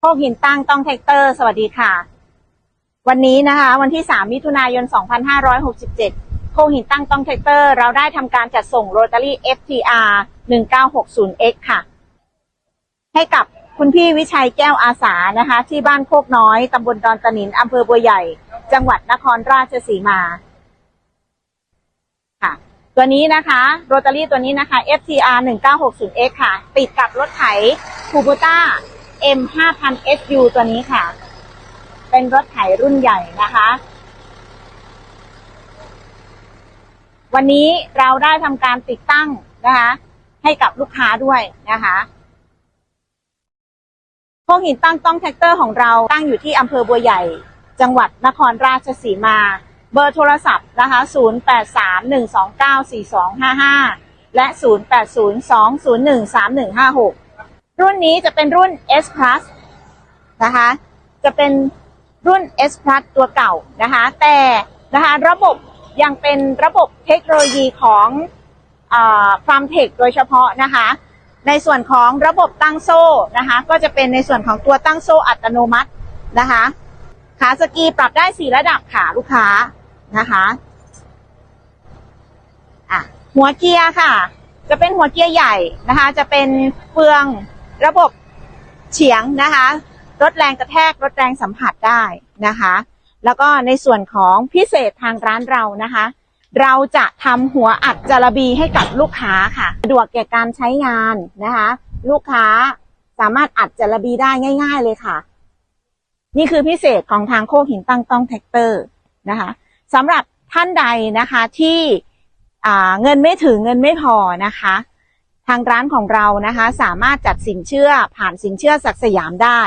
โคกหินตั้งต้องแท็กเตอร์ สวัสดีค่ะ วันนี้นะคะ วันที่ 3 มิถุนายน 2567 โคกหินตั้งต้องแท็กเตอร์ เราได้ทำการจัดส่งโรตารี่ FTR 1960X ค่ะ ให้กับคุณพี่วิชัยแก้วอาสานะคะ ที่บ้านโคกน้อยตำบลดอนตะนินอำเภอบัวใหญ่ จังหวัดนครราชสีมาค่ะ ตัวนี้นะคะโรตารี่ตัวนี้นะคะ FTR 1960X ค่ะ ติดกับรถไถ Kubota M 5000 SU ตัวนี้ค่ะ เป็นรถไถรุ่นใหญ่นะคะ วันนี้เราได้ทำการติดตั้งนะคะ ให้กับลูกค้าด้วยนะคะพวกหินตั้งต้องแท็กเตอร์ของเราตั้งอยู่ที่อำเภอบัวใหญ่ จังหวัดนครราชสีมา เบอร์โทรศัพท์นะคะ 0831294255 และ 0802013156 รุ่นนี้จะเป็นรุ่น S Plus นะคะ จะเป็นรุ่น S Plus ตัวเก่านะคะ แต่นะคะระบบยังเป็นระบบเทคโนโลยีของฟาร์มเทคโดยเฉพาะนะคะ ในส่วนของระบบตั้งโซ่นะคะ ก็จะเป็นในส่วนของตัวตั้งโซ่อัตโนมัตินะคะ ขาสกีปรับได้สี่ระดับค่ะลูกค้านะคะอะหัวเกียร์ค่ะ จะเป็นหัวเกียร์ใหญ่นะคะ จะเป็นเฟือง ระบบเฉียงนะคะลดแรงกระแทกลดแรงสัมผัสได้นะคะ แล้วก็ในส่วนของพิเศษทางร้านเรานะคะ เราจะทำหัวอัดจารบีให้กับลูกค้าค่ะสะดวกแก่การใช้งานนะคะ ลูกค้าสามารถอัดจารบีได้ง่าย ๆเลยค่ะ นี่คือพิเศษของทางโคกหินตั้งต้องแท็กเตอร์นะคะสำหรับท่านใดนะคะที่เงินไม่ถึงเงินไม่พอนะคะ ทางร้านของเรานะคะ สามารถจัดสินเชื่อผ่านสินเชื่อศักสยามได้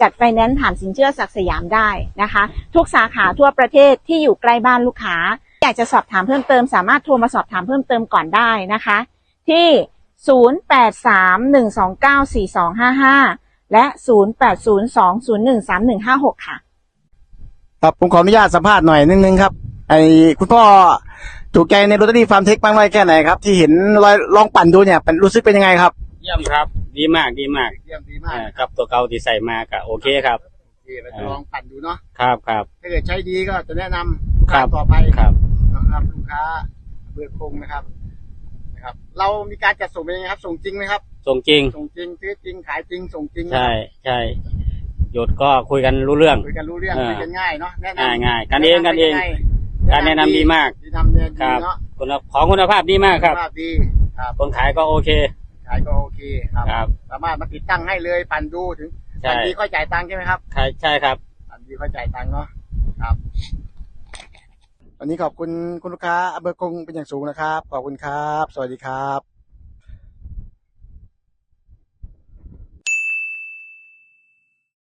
จัดไฟแนนซ์ผ่านสินเชื่อศักสยามได้นะคะ ทุกสาขาทั่วประเทศที่อยู่ใกล้บ้านลูกค้า อยากจะสอบถามเพิ่มเติม สามารถโทรมาสอบถามเพิ่มเติมก่อนได้นะคะ ที่ 0831294255 และ 0802013156 ค่ะ ครับผมขออนุญาตสัมภาษณ์หน่อยนึงนึงครับ ไอ้คุณพ่อถูกใจในโรตารี่ฟาร์มเทคบ้างไหมแค่ไหนครับ ที่เห็นลอยลองปั่นดูเนี่ยเป็นรู้สึกเป็นยังไงครับ เยี่ยมครับ ดีมากดีมากเยี่ยมดีอ่าครับตัวเก่าที่ใส่มาก็โอเคครับเราจะลองปั่นดูเนาะครับครับ ถ้าเกิดใช้ดีก็จะแนะนำลูกครัค้าบต่อไปครับ นะครับลูกค้าเบอร์คงนะครับนะครับ เรามีการจัดส่งเป็นยังไงครับ ส่งจริงไหมครับ ส่งจริง ส่งจริงซื้อจริงขายจริงส่งจริงใช่ใช่หยุดก็คุยกันรู้เรื่อง คุยกันรู้เรื่องเออคุยกันง่ายเนาะแนะนำง่ายง่ายกันเองกันเอง การแนะนำดีมากดีนำเนี่ยคดีรับเนาะคุณของคุณภาพดีมากครับณภาพดีครับคนขายก็โอเคขายก็โอเคครับ ครับ สามารถมาติดตั้งให้เลยปั่นดูถึงใช่ ปั่นดีค่อยจ่ายตังค์ใช่ไหมครับใช่ใช่ครับ ปั่นดีค่อยจ่ายตังค์เนาะครับ วันนี้ขอบคุณคุณลูกค้าอำเภอคงเป็นอย่างสูงนะครับ ขอบคุณครับ สวัสดีครับ